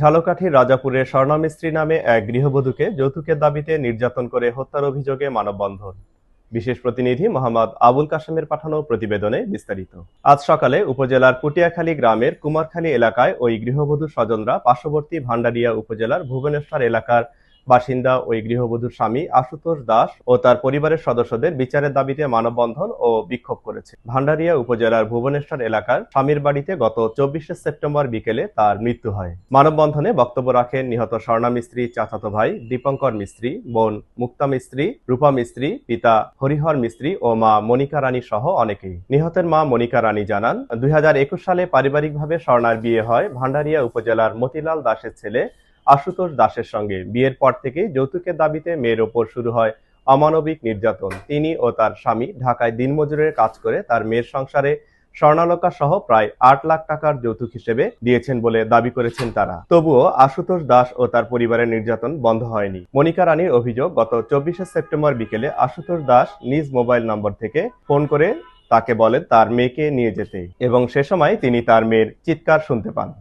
ঝালকাঠির রাজাপুরের স্বর্ণমিস্ত্রী নামে এক গৃহবধূকে যৌতুকের দাবিতে নির্যাতন করে হত্যার অভিযোগে মানববন্ধন। বিশেষ প্রতিনিধি মোহাম্মদ আবুল কাশেমের পাঠানো প্রতিবেদনে বিস্তারিত। আজ সকালে উপজেলার পুটিয়াখালী গ্রামের কুমারখালী এলাকায় ওই গৃহবধূ স্বজনরা পার্শ্ববর্তী ভান্ডারিয়া উপজেলার ভুবনেশ্বর এলাকার বাসিন্দা ওই গৃহবধূর স্বামী আশুতোষ দাস ও তার পরিবারের সদস্যদের বিচারের দাবিতে মানববন্ধন ও বিক্ষোভ করেছে। ভান্ডারিয়া উপজেলার ভুবনেশ্বর এলাকার স্বামীর বাড়িতে গত চব্বিশে সেপ্টেম্বর বিকেলে তার মৃত্যু হয়। মানববন্ধনে বক্তব্য রাখেন নিহত স্বর্ণা মিস্ত্রি, চাচাতো ভাই, দীপঙ্কর মিস্ত্রি, বোন মুক্তা মিস্ত্রি, রূপা মিস্ত্রি, পিতা হরিহর মিস্ত্রি ও মা মনিকা রানী সহ অনেকেই। নিহতের মা মনিকা রানী জানান, দুই হাজার একুশ সালে পারিবারিকভাবে স্বর্ণার বিয়ে হয় ভান্ডারিয়া উপজেলার মতিলাল দাসের ছেলে আশুতোষ দাসের সঙ্গে বিয়ের পর থেকেই যৌতুকের দাবিতে মেয়ের ওপর শুরু হয় অমানবিক নির্যাতন। তিনি ও তার স্বামী ঢাকায় দিনমজুরের কাজ করে তার মেয়ের সংসারে স্বর্ণালঙ্কা সহ প্রায় আট লাখ টাকার যৌতুক হিসেবে দিয়েছেন বলে দাবি করেছেন তারা। তবুও আশুতোষ দাস ও তার পরিবারের নির্যাতন বন্ধ হয়নি। মনিকা রানীর অভিযোগ, গত চব্বিশে সেপ্টেম্বর বিকেলে আশুতোষ দাস নিজ মোবাইল নম্বর থেকে ফোন করে তাকে বলেন তার মেয়েকে নিয়ে যেতে এবং সে সময় তিনি তার মেয়ের চিৎকার শুনতে পান।